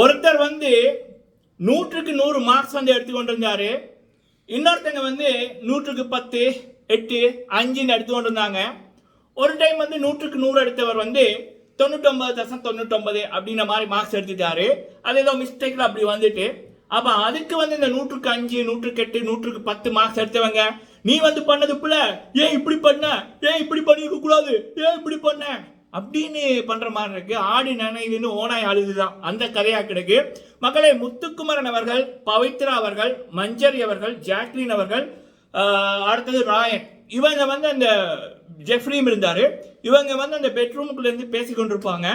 ஒருத்தர் வந்து நூற்றுக்கு நூறு மார்க்ஸ் வந்து எடுத்து கொண்டு இன்னொருத்தங்க வந்து நூற்றுக்கு பத்து எட்டு அஞ்சுன்னு எடுத்துக்கொண்டிருந்தாங்க. இருந்தாங்க ஒரு டைம் வந்து நூற்றுக்கு நூறு எடுத்தவர் வந்து தொண்ணூத்தொன்பது தசம் தொண்ணூற்றொம்பது அப்படின்ற மாதிரி மார்க்ஸ் எடுத்துட்டாரு. அது ஏதோ மிஸ்டேக்ல அப்படி வந்துட்டு. அப்ப அதுக்கு வந்து இந்த நூற்றுக்கு அஞ்சு நூற்றுக்கு எட்டு நூற்றுக்கு பத்து மார்க்ஸ் எடுத்தவங்க நீ வந்து பண்ணது பிள்ளை ஏன் இப்படி பண்ண? ஏன் இப்படி பண்ணிருக்க கூடாது? ஏன் இப்படி பண்ண? அப்படின்னு பண்ற மாதிரி இருக்கு. ஆடு நனைதுன்னு ஓனாய் அழுதுதான் அந்த கதையா கிடக்கு மக்களை முத்துக்குமரன் அவர்கள் பவித்ரா அவர்கள் மஞ்சரி அவர்கள் ஜாக்லின் அவர்கள் அடுத்தது ராயன். இவங்க வந்து அந்த ஜெஃப்ரியும் இருந்தார். இவங்க வந்து அந்த பெட்ரூமுக்குள்ள இருந்து பேசி கொண்டிருப்பாங்க.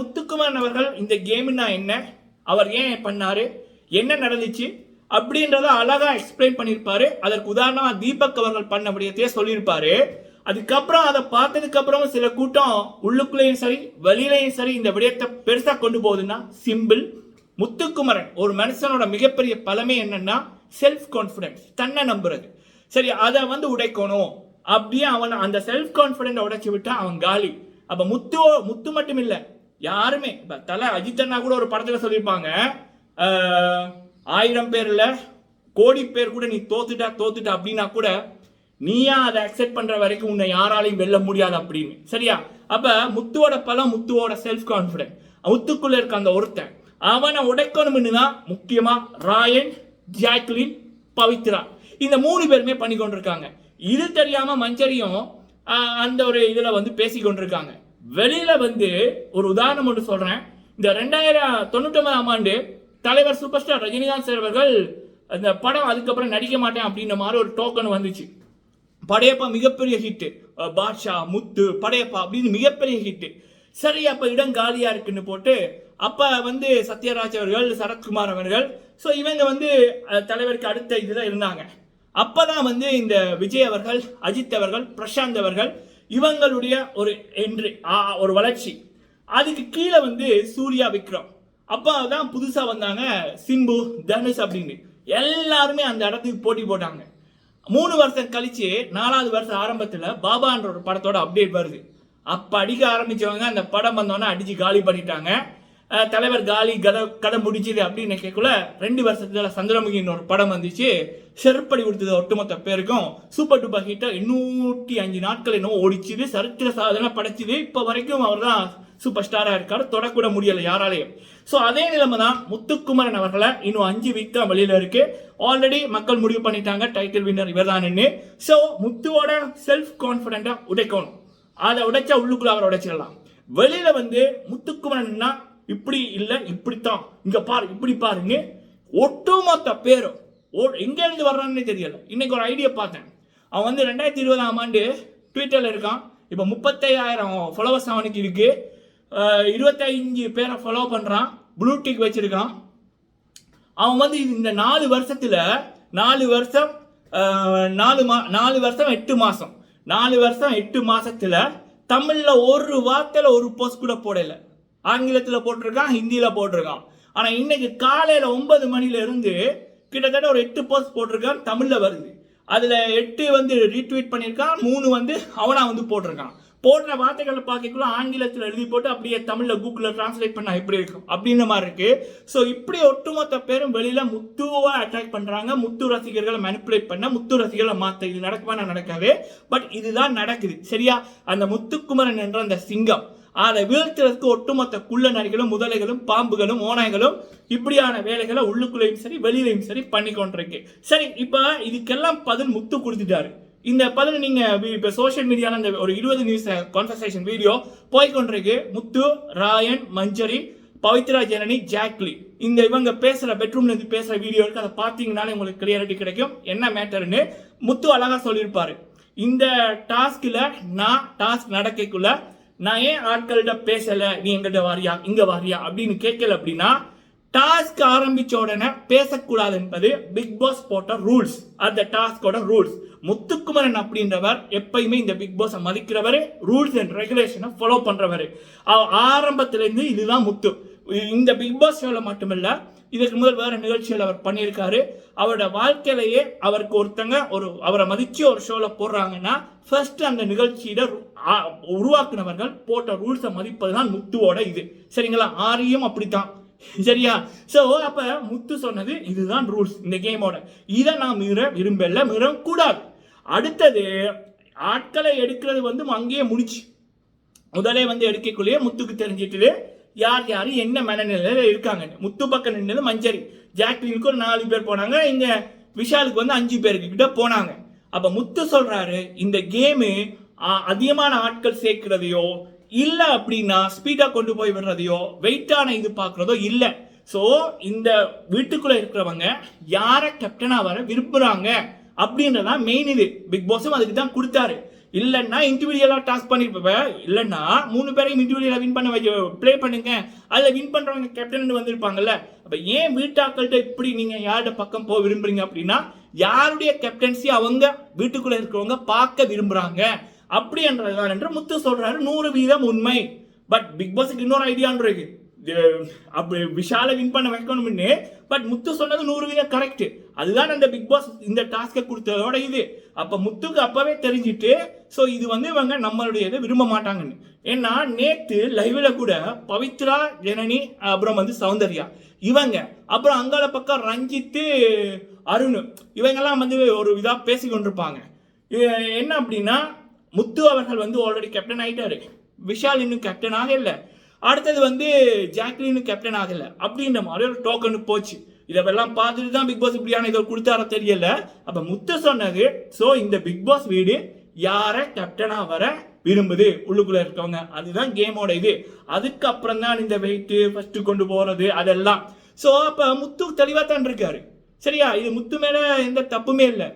முத்துக்குமரன் அவர்கள் இந்த கேம்னா என்ன? அவர் ஏன் பண்ணார்? என்ன நடந்துச்சு? அப்படின்றத அழகாக எக்ஸ்பிளைன் பண்ணியிருப்பாரு அதற்கு உதாரணமாக தீபக் அவர்கள் பண்ண முடியத்தையே சொல்லியிருப்பாரு. அதுக்கப்புறம் அதை பார்த்ததுக்கு அப்புறம் சில கூட்டம் உள்ளுக்குள்ளேயும் சரி வெளியிலையும் சரி இந்த விடயத்தை பெருசா கொண்டு போகுதுன்னா சிம்பிள் முத்துக்குமரன் ஒரு மனுஷனோட மிகப்பெரிய பலமே என்னன்னா செல்ஃப் கான்ஃபிடென்ஸ் தன்னை நம்புறது. சரி அதை வந்து உடைக்கணும். அப்படியே அவன் அந்த செல்ஃப் கான்ஃபிடென்ட் உடைச்சு விட்டா அவன் காலி. அப்ப முத்து முத்து மட்டும் இல்ல யாருமே. இப்ப தலை அஜித் அண்ணா கூட ஒரு படத்துல சொல்லியிருப்பாங்க. ஆயிரம் பேர்ல கோடி பேர் கூட நீ தோத்துட்டா தோத்துட்டா அப்படின்னா கூட நீயா அதை அக்செப்ட் பண்ற வரைக்கும் உன்னை யாராலையும் வெல்ல முடியாது அப்படின்னு. சரியா? அப்ப முத்துவோட பலம் முத்துவோட செல்ஃப் கான்ஃபிடென்ட் முத்துக்குள்ள இருக்க அந்த ஒருத்தன் அவனை உடைக்கணும்னு தான் முக்கியமா ராயன் ஜாக்லின் பவித்ரா. இந்த மூணு பேருமே பண்ணி கொண்டிருக்காங்க. இது தெரியாம மஞ்சரியும் அந்த ஒரு இதுல வந்து பேசி கொண்டிருக்காங்க. வெளியில வந்து ஒரு உதாரணம் ஒன்று சொல்றேன். இந்த ரெண்டாயிரம் தொண்ணூற்றி ஒன்பதாம் ஆண்டு தலைவர் சூப்பர் ஸ்டார் ரஜினிகாந்த் சார் அவர்கள் அந்த படம் அதுக்கப்புறம் நடிக்க மாட்டேன் அப்படின்ற மாதிரி ஒரு டோக்கன் வந்துச்சு. படையப்பா மிகப்பெரிய ஹிட்டு பாட்ஷா முத்து படையப்பா அப்படின்னு மிகப்பெரிய ஹிட்டு சரி அப்போ இடம் காலியாக இருக்குன்னு போட்டு அப்போ வந்து சத்யராஜ் அவர்கள் சரத்குமார் அவர்கள் ஸோ இவங்க வந்து தலைவருக்கு அடுத்த இதில் இருந்தாங்க. அப்போ தான் வந்து இந்த விஜய் அவர்கள் அஜித் அவர்கள் பிரசாந்த் அவர்கள் இவங்களுடைய ஒரு என்ட்ரி ஒரு வளர்ச்சி. அதுக்கு கீழே வந்து சூர்யா விக்ரம். அப்போ தான் புதுசாக வந்தாங்க சிம்பு தனுஷ் அப்படின்னு. எல்லாருமே அந்த இடத்துக்கு போட்டி போட்டாங்க. மூணு வருஷம் கழிச்சு நாலாவது வருஷம் ஆரம்பத்தில் பாபான்ற ஒரு படத்தோட அப்டேட் வருது. அப்போ அடிக்க ஆரம்பித்தவங்க அந்த படம் வந்தோன்னே அடித்து காலி பண்ணிட்டாங்க. தலைவர் காலி கதை கதை முடிச்சுது அப்படின்னு கேட்கல ரெண்டு வருஷத்துல சந்திரமுகின்னு ஒரு படம் வந்துச்சு. செருப்படி கொடுத்தது ஒட்டுமொத்த பேருக்கும். சூப்பர் டூப்பர் ஹிட்டாக எண்ணூற்றி அஞ்சு நாட்கள் என்னவோ ஓடிச்சுது. சரித்திர சாதனை படைச்சுது. இப்போ வரைக்கும் அவர் தான் சூப்பர் ஸ்டாராக இருக்காரு. தொடக்கூட முடியலை யாராலையும். ஸோ அதே நிலைமை தான் முத்துக்குமரன் அவர்களை இன்னும் அஞ்சு வீக் தான் வெளியில் இருக்கு. ஆல்ரெடி மக்கள் முடிவு பண்ணிட்டாங்க டைட்டில் வின்னர் இவர் தான் ஸோ முத்துவோட செல்ஃப் கான்ஃபிடென்ட்டாக உடைக்கணும். அதை உடைச்சா உள்ளுக்குள்ள அவரை உடைச்சிடலாம். வெளியில் வந்து முத்துக்குமரன்னா இப்படி இல்லை இப்படித்தான். இங்கே பாரு இப்படி பாருங்க ஒட்டுமொத்த பேரும் ஓ எங்க இருந்து வர்றான்னு தெரியல. இன்னைக்கு ஒரு ஐடியா பார்த்தேன். அவன் வந்து ரெண்டாயிரத்தி இருபதாம் ஆண்டு ட்விட்டரில் இருக்கான். இப்போ முப்பத்தையாயிரம் ஃபாலோவர்ஸ் அவனுக்கு இருக்குது இருபத்தஞ்சு பேரை ஃபாலோ பண்ணுறான் ப்ளூ டிக் வச்சுருக்கான் அவன் வந்து இந்த நாலு வருஷத்தில் நாலு வருஷம் நாலு மா நாலு வருஷம் எட்டு மாதம் நாலு வருஷம் எட்டு மாதத்தில் தமிழில் ஒரு வார்த்தையில் ஒரு போஸ்ட் கூட போடலை. ஆங்கிலத்தில் போட்டிருக்கான் ஹிந்தியில் போட்டிருக்கான். ஆனால் இன்னைக்கு காலையில் ஒன்பது மணிலேருந்து கிட்டத்தட்ட ஒரு எட்டு போஸ்ட் போட்டிருக்கான் தமிழில் வருது. அதில் எட்டு வந்து ரீட்வீட் பண்ணியிருக்கான் மூணு வந்து அவனாக வந்து போட்டிருக்கான். போடுற வார்த்தைகளை பார்க்கக்குள்ள ஆங்கிலத்தில் எழுதி போட்டு அப்படியே தமிழில் கூகுளில் டிரான்ஸ்லேட் பண்ணால் எப்படி இருக்கும்? அப்படின்ற மாதிரி இருக்குது ஸோ இப்படி ஒட்டுமொத்த பேரும் வெளியில் முத்துவாக அட்ராக்ட் பண்ணுறாங்க முத்து ரசிகர்களை மேனிப்புலேட் பண்ண முத்து ரசிகர்களை மாற்ற இது நடக்குமா நடக்காது. பட் இதுதான் நடக்குது. சரியா? அந்த முத்துக்குமரன் என்ற அந்த சிங்கம் அதை வீழ்த்துறதுக்கு ஒட்டுமொத்த குள்ள நரிகளும் முதலைகளும் பாம்புகளும் ஓநாய்களும் இப்படியான வேலைகளை உள்ளுக்குள்ளேயும் சரி வெளியிலையும் சரி பண்ணி கொண்டிருக்கு சரி இப்போ இதுக்கெல்லாம் பதில் முத்து கொடுத்துட்டாரு. இந்த பதில் நீங்க இப்போ சோஷியல் மீடியால இந்த ஒரு இருபது நியூஸ் கான்வர்சேஷன் வீடியோ போய்கொண்டிருக்கு முத்து ராயன் மஞ்சரி பவித்ரா ஜனனி ஜாக்லி இந்த இவங்க பேசுகிற பெட்ரூம்ல இருந்து பேசுகிற வீடியோ இருக்கு. அதை பார்த்தீங்கனாலே உங்களுக்கு கிளியரிட்டி கிடைக்கும். என்ன மேட்டர்னு முத்து அழகா சொல்லியிருப்பாரு. இந்த டாஸ்கில் நான் டாஸ்க் நடக்கக்குள்ள நான் ஏன் ஆட்கள்கிட்ட பேசலை? நீ எங்கிட்ட வாரியா? இங்கே வாரியா? அப்படின்னு கேட்கல அப்படின்னா டாஸ்க் ஆரம்பிச்ச உடனே பேசக்கூடாது என்பது பிக் பாஸ் போட்ட ரூல்ஸ் அந்த டாஸ்கோட ரூல்ஸ் முத்துக்குமரன் அப்படின்றவர் எப்பயுமே இந்த பிக் பாஸ் மதிக்கிறவர் ரூல்ஸ் அண்ட் ரெகுலேஷனை ஃபாலோ பண்றவர். ஆரம்பத்திலேருந்து இதுதான் முத்து. இந்த பிக் பாஸ் ஷோல மட்டுமில்ல இதுக்கு முதல் வேற நிகழ்ச்சிகள் அவர் பண்ணியிருக்காரு. அவரோட வாழ்க்கையிலேயே அவருக்கு ஒருத்தங்க ஒரு அவரை மதிச்சு ஒரு ஷோல போடுறாங்கன்னா ஃபர்ஸ்ட் அந்த நிகழ்ச்சியில உருவாக்குனவர்கள் போட்ட ரூல்ஸை மதிப்பது தான் முத்துவோட இது. சரிங்களா? ஆரியும் அப்படித்தான். சரியா? சோ அப்ப முத்து சொன்னது இதுதான் ரூல்ஸ் இந்த கேமோட இதை நான் மீற விரும்பல மீறக்கூடாது அடுத்தது ஆட்களை எடுக்கிறது வந்து அங்கேயே முடிச்சு. முதலே வந்து எடுக்கக்குள்ளேயே முத்துக்கு தெரிஞ்சிட்டு யார் யார் என்ன மனநிலையில் இருக்காங்க. முத்து பக்கம் நின்றது மஞ்சரி. ஜாக்லினுக்கு ஒரு நாலு பேர் போனாங்க இங்கே விஷாலுக்கு வந்து அஞ்சு பேருக்கு கிட்ட போனாங்க. அப்போ முத்து சொல்றாரு இந்த கேமு அதிகமான ஆட்கள் சேர்க்கிறதையோ இல்லை அப்படின்னா ஸ்பீடாக கொண்டு போய் விடுறதையோ வெயிட்டான இது பார்க்குறதோ இல்லை. ஸோ இந்த வீட்டுக்குள்ளே இருக்கிறவங்க யாரை கேப்டனாக வர விரும்புகிறாங்க அப்படின்றதான் மெயின் இது. பிக் பாஸும் அதுக்கு தான் கொடுத்தாரு. இல்லைன்னா இண்டிவிஜுவலா டாஸ்க் பண்ணியிருப்பேன் இல்லைன்னா மூணு பேரையும் இண்டிவிஜுவலா வின் பண்ண வச்சு ப்ளே பண்ணுங்க. அதில் வின் பண்ணுறவங்க கேப்டன் வந்திருப்பாங்கல்ல. அப்போ ஏன் வீட்டாக்கள்கிட்ட இப்படி நீங்கள் யார்கிட்ட பக்கம் போக விரும்புறீங்க அப்படின்னா யாருடைய கேப்டன்சி அவங்க வீட்டுக்குள்ளே இருக்கிறவங்க பார்க்க விரும்புகிறாங்க அப்படி என்றதுதான் என்று முத்து சொல்றாரு நூறு வீதம் உண்மை. பட் பிக் பாஸுக்கு இன்னொரு ஐடியான்னு இருக்கு. அப்படி விஷால வின் பண்ண வைக்கணும்னு பட் முத்து சொன்னது நூறு வீதம் கரெக்ட் அதுதான் அந்த பிக் பாஸ் இந்த டாஸ்கை கொடுத்ததோட இது. அப்ப முத்துக்கு அப்பவே தெரிஞ்சிட்டு ஸோ இது வந்து இவங்க நம்மளுடைய இதை விரும்ப மாட்டாங்கன்னு. ஏன்னா நேத்து லைவ்ல கூட பவித்ரா ஜனனி அப்புறம் வந்து சௌந்தர்யா இவங்க அப்புறம் அங்கால பக்கம் ரஞ்சித்து அருண் இவங்கெல்லாம் வந்து ஒரு இதாக பேசி கொண்டிருப்பாங்க இது என்ன அப்படின்னா முத்து அவர்கள் வந்து ஆல்ரெடி கேப்டன் ஆகிட்டாரு விஷால் இன்னும் கேப்டன் இல்லை. அடுத்தது வந்து ஜாக்லின்னு கேப்டன் ஆகலை அப்படின்ற மாதிரி ஒரு டோக்கனு போச்சு. இதெல்லாம் பார்த்துட்டு தான் பிக் பாஸ் இப்படியான இதை கொடுத்தாரோ தெரியல. அப்போ முத்து சொன்னது ஸோ இந்த பிக் பாஸ் வீடு யாரை கேப்டனாக வர விரும்புது? உள்ளுக்குள்ளே இருக்கவங்க. அதுதான் கேமோட இது. அதுக்கப்புறம் தான் இந்த வெயிட்டு ஃபஸ்ட்டு கொண்டு போகிறது அதெல்லாம். ஸோ அப்போ முத்து தெளிவாக தான் இருக்காரு. சரியா? இது முத்து மேலே எந்த தப்புமே இல்லை.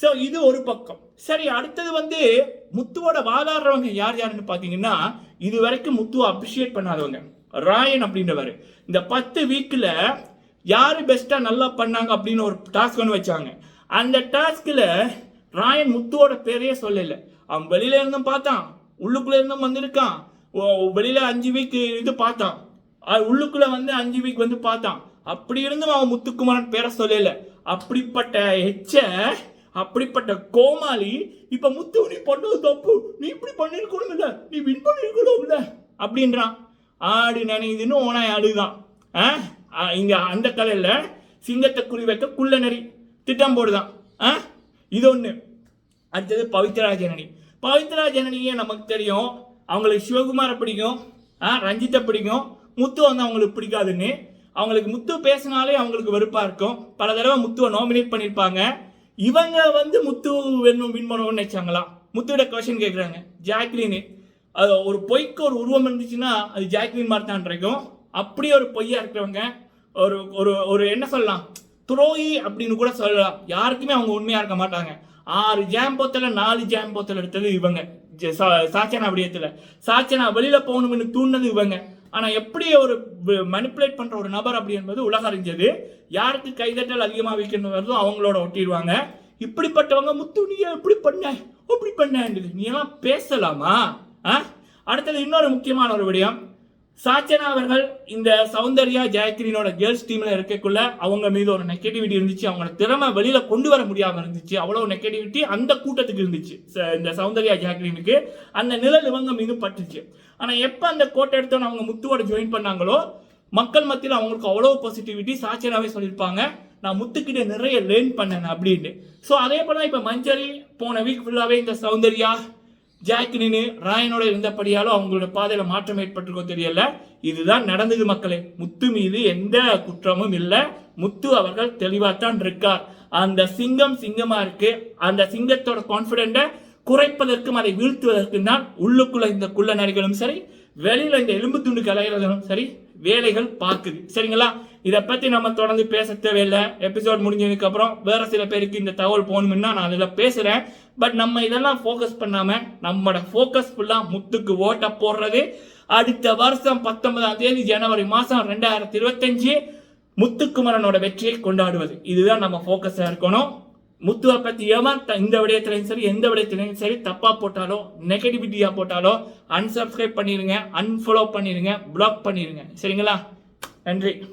ஸோ இது ஒரு பக்கம். சரி அடுத்தது வந்து முத்துவோட வாதாடுறவங்க யார் யாருன்னு பார்த்தீங்கன்னா இது வரைக்கும் முத்துவை அப்ரிஷியேட் பண்ணாதவங்க. ராயன் அப்படின்றவர். இந்த பத்து வீக்கில் யார் பெஸ்ட்டாக நல்லா பண்ணாங்க அப்படின்னு ஒரு டாஸ்க் ஒன்று வச்சாங்க. அந்த டாஸ்கில் ராயன் முத்துவோட பேரையே சொல்லலை. அவன் வெளியில இருந்தும் பார்த்தான். உள்ளுக்குள்ளே இருந்தும் வந்திருக்கான். ஓ- அஞ்சு வீக் இது பார்த்தான். உள்ளுக்குள்ளே வந்து அஞ்சு வீக் வந்து பார்த்தான். அப்படி இருந்தும் அவன் முத்துக்குமாரன் பேரை சொல்லலை. அப்படிப்பட்ட எச்ச அப்படிப்பட்ட கோமாளி இப்ப முத்து நீ பண்ணது தப்பு. நீ இப்படி பண்ணிருக்கணும்ல. நீ வின் பண்ணிருக்கணும்ல. அப்படின்றான். ஆடு நினைதுன்னு ஓனாய் ஆடுதான். ஆ? இங்க அந்த கலையில சிங்கத்தை குறி வைக்க குள்ள நரி. திட்டம் போடுதான். ஆ? இது ஒண்ணு. அடுத்தது பவித்ரா ஜனனி பவித்ரா ஜனனியே நமக்கு தெரியும். அவங்களுக்கு சிவகுமாரை பிடிக்கும். ஆ, ரஞ்சித்தை பிடிக்கும். முத்து வந்து அவங்களுக்கு பிடிக்காதுன்னு. அவங்களுக்கு முத்து பேசினாலே அவங்களுக்கு வெறுப்பாக இருக்கும். பல தடவை முத்துவை நாமினேட் பண்ணியிருப்பாங்க இவங்க வந்து முத்து வேணும் வின் பண்ணணும்னு நினைச்சாங்களா? முத்துவிட கொஷின் கேட்குறாங்க ஜாக்லின். அது ஒரு பொய்க்கு ஒரு உருவம் இருந்துச்சுன்னா அது ஜாக்லின் மாதிரி தான் இருக்கும். அப்படியே ஒரு பொய்யா இருக்கிறவங்க ஒரு ஒரு ஒரு என்ன சொல்லலாம்? துரோகி அப்படின்னு கூட சொல்லலாம். யாருக்குமே அவங்க உண்மையாக இருக்க மாட்டாங்க. ஆறு ஜாம் போத்தல நாலு ஜாம் போத்தல் எடுத்தது இவங்க. ஜ- சா- சாச்சனா விடயத்துல. சாச்சனா வெளியில போகணும்னு தூண்டினது இவங்க. ஆனால் எப்படி ஒரு மனிப்புலேட் பண்ணுற ஒரு நபர் அப்படி என்பது உலக அறிஞ்சது யாருக்கு கைதட்டல் அதிகமாக வைக்கணும் வருதோ அவங்களோட ஒட்டிடுவாங்க. இப்படிப்பட்டவங்க முத்து நீ எப்படி இப்படி பண்ண அப்படி பண்ண நீ எல்லாம் பேசலாமா? ஆ? அடுத்தது இன்னொரு முக்கியமான ஒரு விடயம். சாச்சனா அவர்கள் இந்த சௌந்தர்யா ஜெயக்கிரீனோட கேர்ள்ஸ் டீம்ல இருக்கக்குள்ள அவங்க மீது ஒரு நெகட்டிவிட்டி இருந்துச்சு. அவங்களோட திறமை வெளியில கொண்டு வர முடியாம இருந்துச்சு. அவ்வளவு நெகட்டிவிட்டி அந்த கூட்டத்துக்கு இருந்துச்சு. ச- இந்த சௌந்தர்யா ஜெயக்கிரினுக்கு அந்த நிழல் இவங்க மீது பட்டுச்சு. ஆனா எப்ப அந்த கோட்டை எடுத்தோன்னு அவங்க முத்துவோட ஜாயின் பண்ணாங்களோ மக்கள் மத்தியில் அவங்களுக்கு அவ்வளோ பாசிட்டிவிட்டி சாச்சனாவே சொல்லியிருப்பாங்க. நான் முத்துக்கிட்ட நிறைய லேர்ன் பண்ணேன் அப்படின்னு. ஸோ அதே போல இப்போ மஞ்சரி போன வீக் ஃபுல்லாகவே இந்த சௌந்தர்யா ஜாக்லினு ராயனோட இருந்தபடியாலும் அவங்களோட பாதையில் மாற்றம் ஏற்பட்டிருக்கோ தெரியல. இதுதான் நடந்தது மக்களே. முத்து மீது எந்த குற்றமும் இல்லை. முத்து அவர்கள் தெளிவாகத்தான் இருக்கார். அந்த சிங்கம் சிங்கமாக இருக்கு. அந்த சிங்கத்தோட கான்ஃபிடென்ட்டை குறைப்பதற்கும் அதை வீழ்த்துவதற்கும் தான் உள்ளுக்குள்ள இந்த குள்ள நரிகளும் சரி வெளியில இந்த எலும்பு துண்டு கலைகளும் சரி வேலைகள் பார்க்குது. சரிங்களா? இதை பத்தி நம்ம தொடர்ந்து பேச தேவையில்லை. எபிசோட் முடிஞ்சதுக்கு அப்புறம் வேற சில பேருக்கு இந்த தகவல் போகணும்னா நான் அதில் பேசுறேன். பட் நம்ம இதெல்லாம் ஃபோக்கஸ் பண்ணாமல் நம்மளோட ஃபோக்கஸ் ஃபுல்லாக முத்துக்கு ஓட்டை போடுறது. அடுத்த வருஷம் பத்தொன்பதாம் தேதி ஜனவரி மாதம் ரெண்டாயிரத்தி இருபத்தஞ்சு முத்துக்குமரனோட வெற்றியை கொண்டாடுவது. இதுதான் நம்ம ஃபோக்கஸாக இருக்கணும். முத்துவை பற்றி ஏமா த- இந்த விடயத்துலையும் சரி எந்த விடயத்துலையும் சரி தப்பாக போட்டாலோ நெகட்டிவிட்டியாக போட்டாலோ அன்சப்ஸ்கிரைப் பண்ணிடுங்க அன்ஃபாலோ பண்ணிடுங்க பிளாக் பண்ணிடுங்க சரிங்களா? நன்றி.